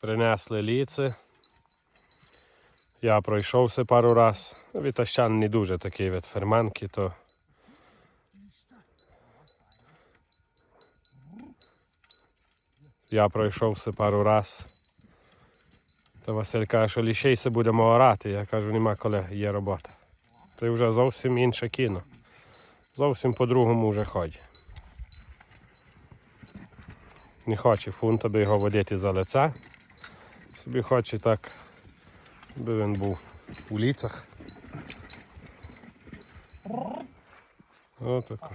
Принесли ліци. Я пройшовся пару раз. Вітащан не дуже такий від ферманки, то. Я пройшовся пару раз. Та Василь каже, що лішейся будемо орати. Я кажу, нема коли є робота. Це вже зовсім інше кіно. Зовсім по-другому вже ходить. Не хоче фунта би його водити за лице. Собі хоче так, би він був у ліцах. Отако.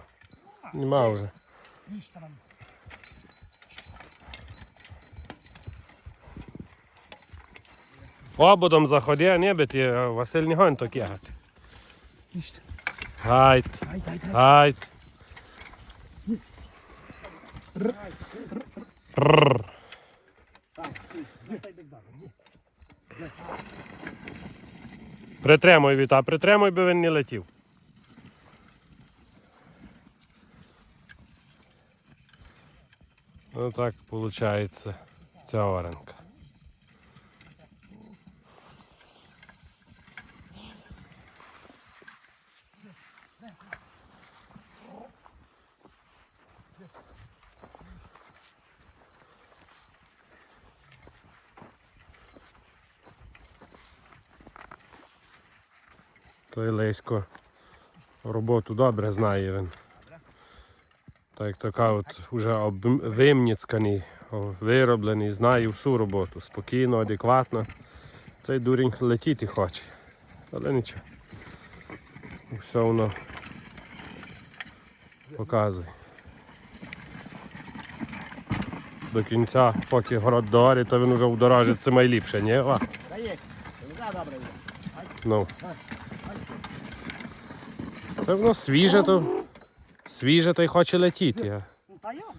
Нема вже. Ободом заходи, а не би ти, Василь не гонь то кягати. Гайт, гайт. Рррр. Притримуй віта, притримуй, би він не летів. Ну так виходить ця оранка. Той Лесько роботу добре знає він. Так як така от уже об- вимніцканий, вироблений, знає всю роботу. Спокійно, адекватно. Цей дурень летіти хоче. Але нічого. Все воно показує. До кінця, поки город дорі, то він вже в дорожі це найліпше, ні? О, ну. Та свіже, то свіже, то й хоче летіти. та бляха.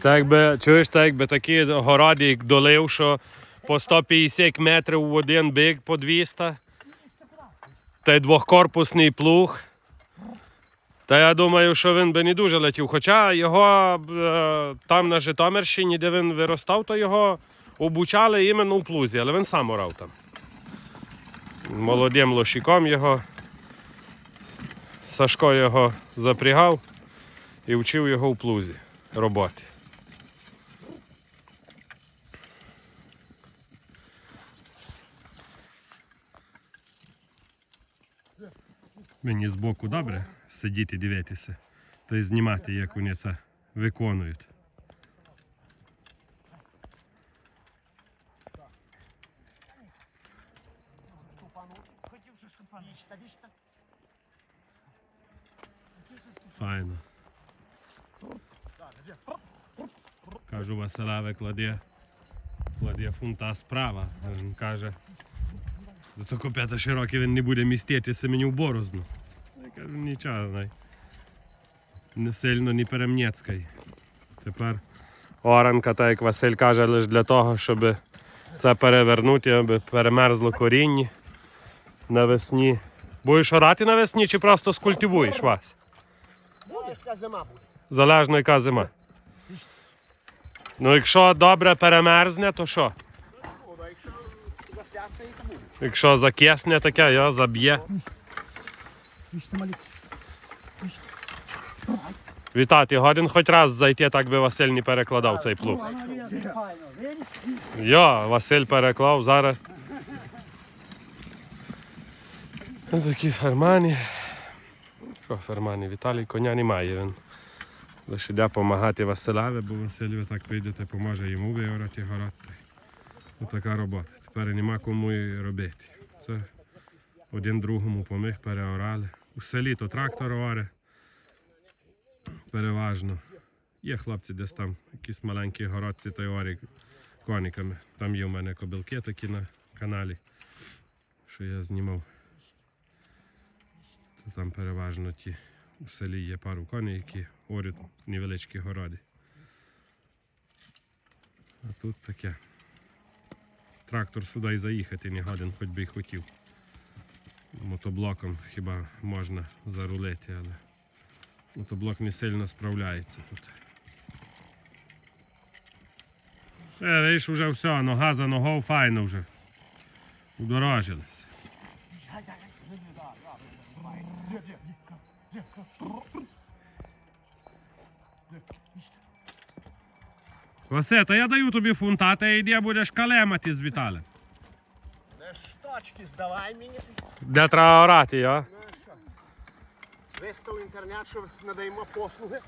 Це якби, чуєш, це якби такі городи, як долив, що по 150 метрів в один бик по 200. Та й двохкорпусний плуг. Та я думаю, що він би не дуже летів. Хоча його е, там на Житомирщині, де він виростав, то його обучали іменно у плузі, але він сам орав там. Молодим лошиком його. Сашко його запрягав і вчив його у плузі роботи. Мені збоку добре сидіти дивитися та й знімати, як вони це виконують. Файно. Кажу, Василеве кладе, кладе фунта справа. Він каже, до того п'ята широке він не буде міститися мені в борозну. Я кажу, нічого, знай. Не сильно не перемнєцькай. Тепер оранка, так як Василь каже, лише для того, щоб це перевернути, аби перемерзло коріння навесні. Будеш орати навесні чи просто скультивуєш вас? Буде, яка зима буде. Залежно яка зима. Ну, якщо добре перемерзне, то що? Якщо закисне таке, я заб'є. Вітати, годин хоч раз зайти, так би Василь не перекладав цей плуг. Йо, Василь переклав зараз. Ось Такі фермані. Фермані? Віталій коня немає. Він лише йде допомагати Василеві, бо Василь так прийдете, поможе йому виорати город. Ось така робота. Тепер нема кому і робити. Це один другому поміг, переорали. У селі то трактор оре. Переважно. Є хлопці десь там, якісь маленькі городці та орі кониками. Там є у мене кобилки такі на каналі, що я знімав. Там переважно ті у селі є пару коней, які орють невеличкі городи. А тут таке. Трактор сюди і заїхати не годен, хоч би й хотів. Мотоблоком хіба можна зарулити, але мотоблок не сильно справляється тут. Е, видиш, вже все, нога за ногою файно вже. Удорожились. Васе, та я даю тобі фунта, та йди будеш калемати з Віталем. Не штачки здавай мені. Де треба орати, а? Вистав інтернет, що надаємо послуги.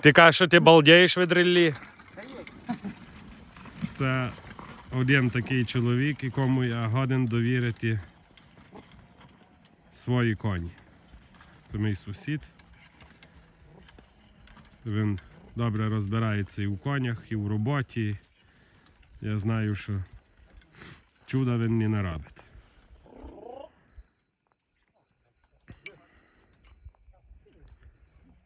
Ти кажеш, що ти балдієш від реллі? Це один такий чоловік, якому я годен довірити свої коні. Це мій сусід. Він добре розбирається і в конях, і в роботі. Я знаю, що чуда він не наробить.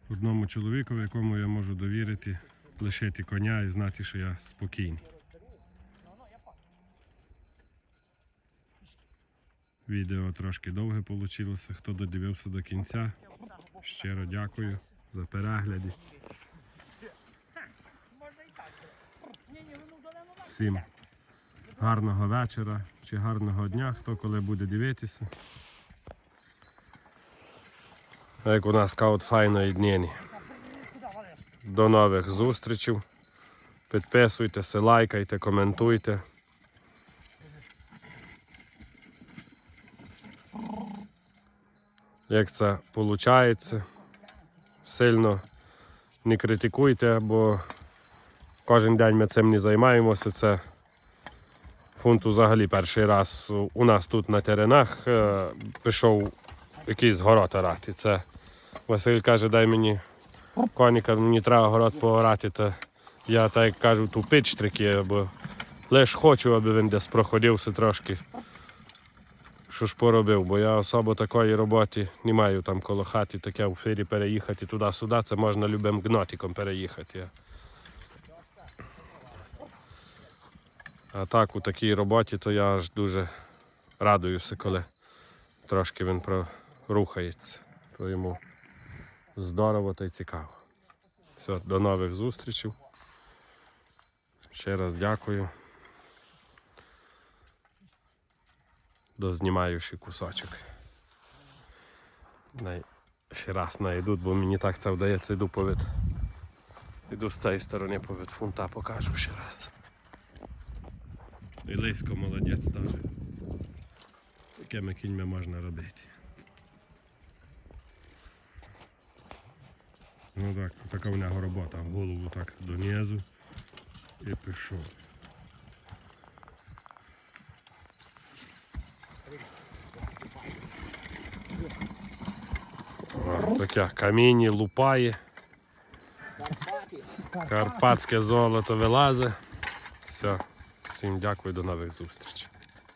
Одному чоловіку, якому я можу довірити, лишити коня і знати, що я спокійний. Відео трошки довге вийшло. Хто додивився до кінця, щиро дякую за перегляди. Всім гарного вечора чи гарного дня, хто коли буде дивитися. Як у нас каут файної дні. До нових зустрічей. Підписуйтеся, лайкайте, коментуйте. Як це виходить. Сильно не критикуйте, бо кожен день ми цим не займаємося. Це фунт взагалі перший раз у нас тут на теренах е, пішов якийсь город орати. Це Василь каже, дай мені коніка, мені треба город поорати. Та я так як кажу, тупить штрики, бо лише хочу, аби він десь проходився трошки. Що ж поробив, бо я особо такої роботи не маю там коло хати, таке в фірі переїхати туди-сюди, це можна любим гнотиком переїхати. А так у такій роботі, то я аж дуже радуюся, коли трошки він рухається. То йому здорово та й цікаво. Все, до нових зустрічей. Ще раз дякую. Дознімаю ще кусочок. Най... Ще раз найдуть, бо мені так це вдається, йду повід. Іду з цієї сторони повід фунта покажу ще раз. І Лисько молодець теж. Такими кіньми можна робити. Ну так, така в нього робота. Голову так донизу і пішов. О, Таке камінні лупає, карпатське золото вилазить. Все, всім дякую, до нових зустрічей.